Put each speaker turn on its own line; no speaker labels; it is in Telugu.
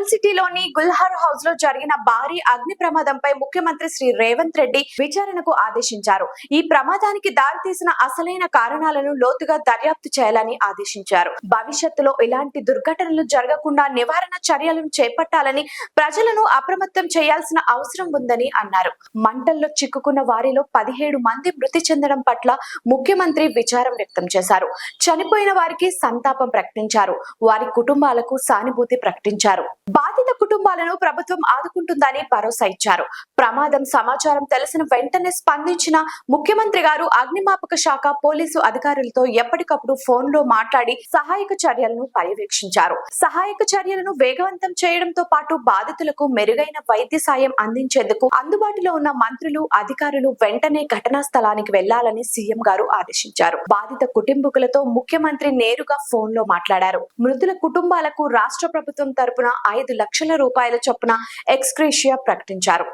ఓల్డ్ సిటీలోని గుల్హార్ హౌస్లో జరిగిన భారీ అగ్ని ప్రమాదంపై ముఖ్యమంత్రి శ్రీ రేవంత్ రెడ్డి విచారణకు ఆదేశించారు. ఈ ప్రమాదానికి దారితీసిన అసలైన కారణాలను లోతుగా దర్యాప్తు చేయాలని ఆదేశించారు. భవిష్యత్తులో ఇలాంటి దుర్ఘటనలు జరగకుండా నివారణ చర్యలను చేపట్టాలని ప్రజలను అప్రమత్తం చేయాల్సిన అవసరం ఉందని అన్నారు. మంటల్లో చిక్కుకున్న వారిలో పదిహేడు మంది మృతి చెందడం పట్ల ముఖ్యమంత్రి విచారం వ్యక్తం చేశారు. చనిపోయిన వారికి సంతాపం ప్రకటించారు. వారి కుటుంబాలకు సానుభూతి ప్రకటించారు. బాధిత కుటుంబాలను ప్రభుత్వం ఆదుకుంటుందని భరోసా ఇచ్చారు. ప్రమాదం సమాచారం తెలిసిన వెంటనే స్పందించిన ముఖ్యమంత్రి గారు అగ్నిమాపక శాఖ పోలీసు అధికారులతో ఎప్పటికప్పుడు ఫోన్లో మాట్లాడి సహాయక చర్యలను పర్యవేక్షించారు. సహాయక చర్యలను వేగవంతం చేయడంతో పాటు బాధితులకు మెరుగైన వైద్య సాయం అందించేందుకు అందుబాటులో ఉన్న మంత్రులు అధికారులు వెంటనే ఘటనా స్థలానికి వెళ్ళాలని సీఎం గారు ఆదేశించారు. బాధిత కుటుంబకులతో ముఖ్యమంత్రి నేరుగా ఫోన్లో మాట్లాడారు. మృతుల కుటుంబాలకు రాష్ట్ర ప్రభుత్వం తరపున ఐదు లక్షల రూపాయల చొప్పున ఎక్స్క్రీషియా ప్రకటించారు.